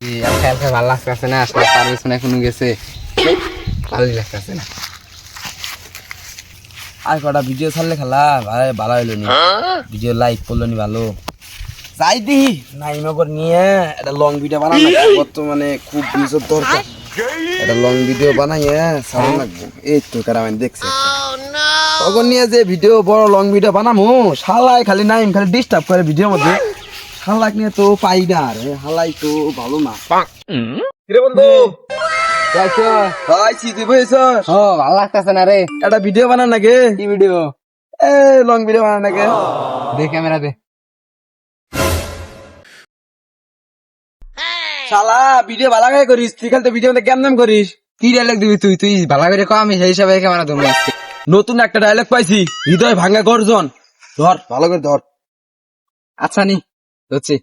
খেয়াল খেয়াল ভালো লাগতেছে না তার লাগতেছে না। আর কটা ভিডিও ছাড়লে খেলা? ভালো ভালো হইল নি। ভিডিও লাইক করল নি ভালো। যাই দি নাইমগর নিয়ে একটা লং ভিডিও বানানো বর্তমানে খুব ভিউজের দরকার। একটা লং ভিডিও বানাইয়ে সারা লাগবো। এই তো কারণ দেখছে। তখন নিয়ে যে ভিডিও বড় লং ভিডিও বানামু শালাই খালি নাইম খালি ডিস্টার্ব করে ভিডিওর মধ্যে। শালাক নিয়ে তো পাই না রে হালাই তো ভালো না। কিরে বন্ধু? ভাই সিজি বইছস ও ভালো লাগতেছে না রে। একটা ভিডিও বানান নাকি? কি ভিডিও? এ লং ভিডিও বানান নাকি? দে ক্যামেরা দে। শালা ভিডিও ভালো করে করিস? তুই খালি তো ভিডিও মধ্যে কেমন করিস? কি ডায়লগ দিবি তুই? তুই ভালো করে কম আমি সেই হিসাবে ক্যামেরা ধরবো। নতুন একটা ডায়লগ পাইছি হৃদয় ভাঙা গর্জন। ধর ভালো করে ধর। আচ্ছা নি। হচ্ছে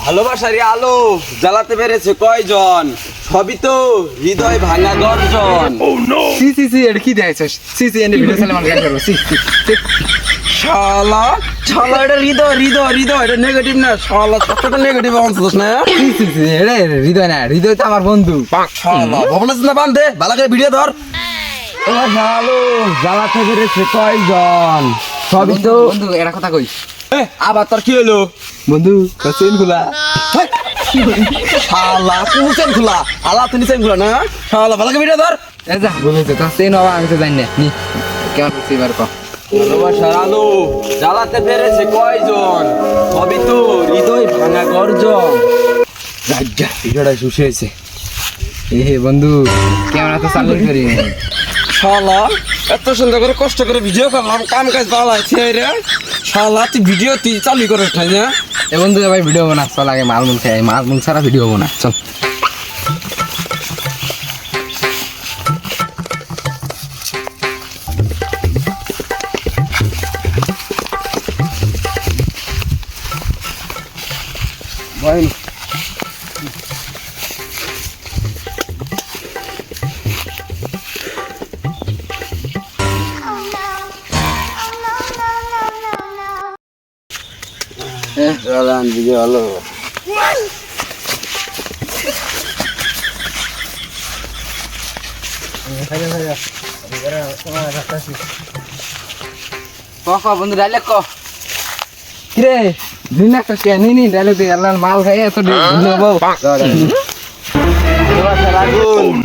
ভালোবাসারই আলো জ্বালাতে পেরেছে কয়জন? সবই তো হৃদয় ভাঙা গর্জন। সি সি সি এটা কি দেখছিস সি সি এন্ড ভিডিও চালে মানে করব। সি। শালা শালা এটা হৃদয় হৃদয় হৃদয় এটা নেগেটিভ না? শালা সবটা নেগেটিভ অংশ না? সি সি সি এটা হৃদয় না হৃদয় তো আমার বন্ধু। শালা ভবনা চিন্তা বান্ধে ভালো করে ভিডিও ধর। ও ভালো জ্বালাতে পেরেছে কয়জন? সবই তো বন্ধু এটা কথা কই। এ, আবার তোর কি হলো? বন্ধু চেন খোলা। শালা কুসেন খোলা? আলা তুমি সেন খোলা না? শালা ভালো ভিডিও ধর। এই যা বলেছে তো চেন হওয়া আমি তো জানি না। নি কেমন হচ্ছে এবার কো ভালোবাসার আলো জ্বালাতে পেরেছে কয়জন? সবই তো হৃদয় ভাঙা গর্জন। রাজ্জা ভিডিওটা শুষে হয়েছে। এ বন্ধু ক্যামেরা তো চালু করি শালা এত সুন্দর করে কষ্ট করে ভিডিও করলাম কাম কাজ ভালো আছে রে। শালা তুই ভিডিও তুই চালু করে তাই না এ বন্ধু এবার ভিডিও বানা চল আগে মাল মুল খাই মাল মুল ছাড়া ভিডিও বানা চল। বল। ভিডিও ভালো ক ক বন্ধু ডাইলেক্ট ক কিরে দিন একটা কে নি নি ডাইলেক্ট দিয়ে আল্লাহ মাল খাই এত দিন বউ ভালোবাসার আগুন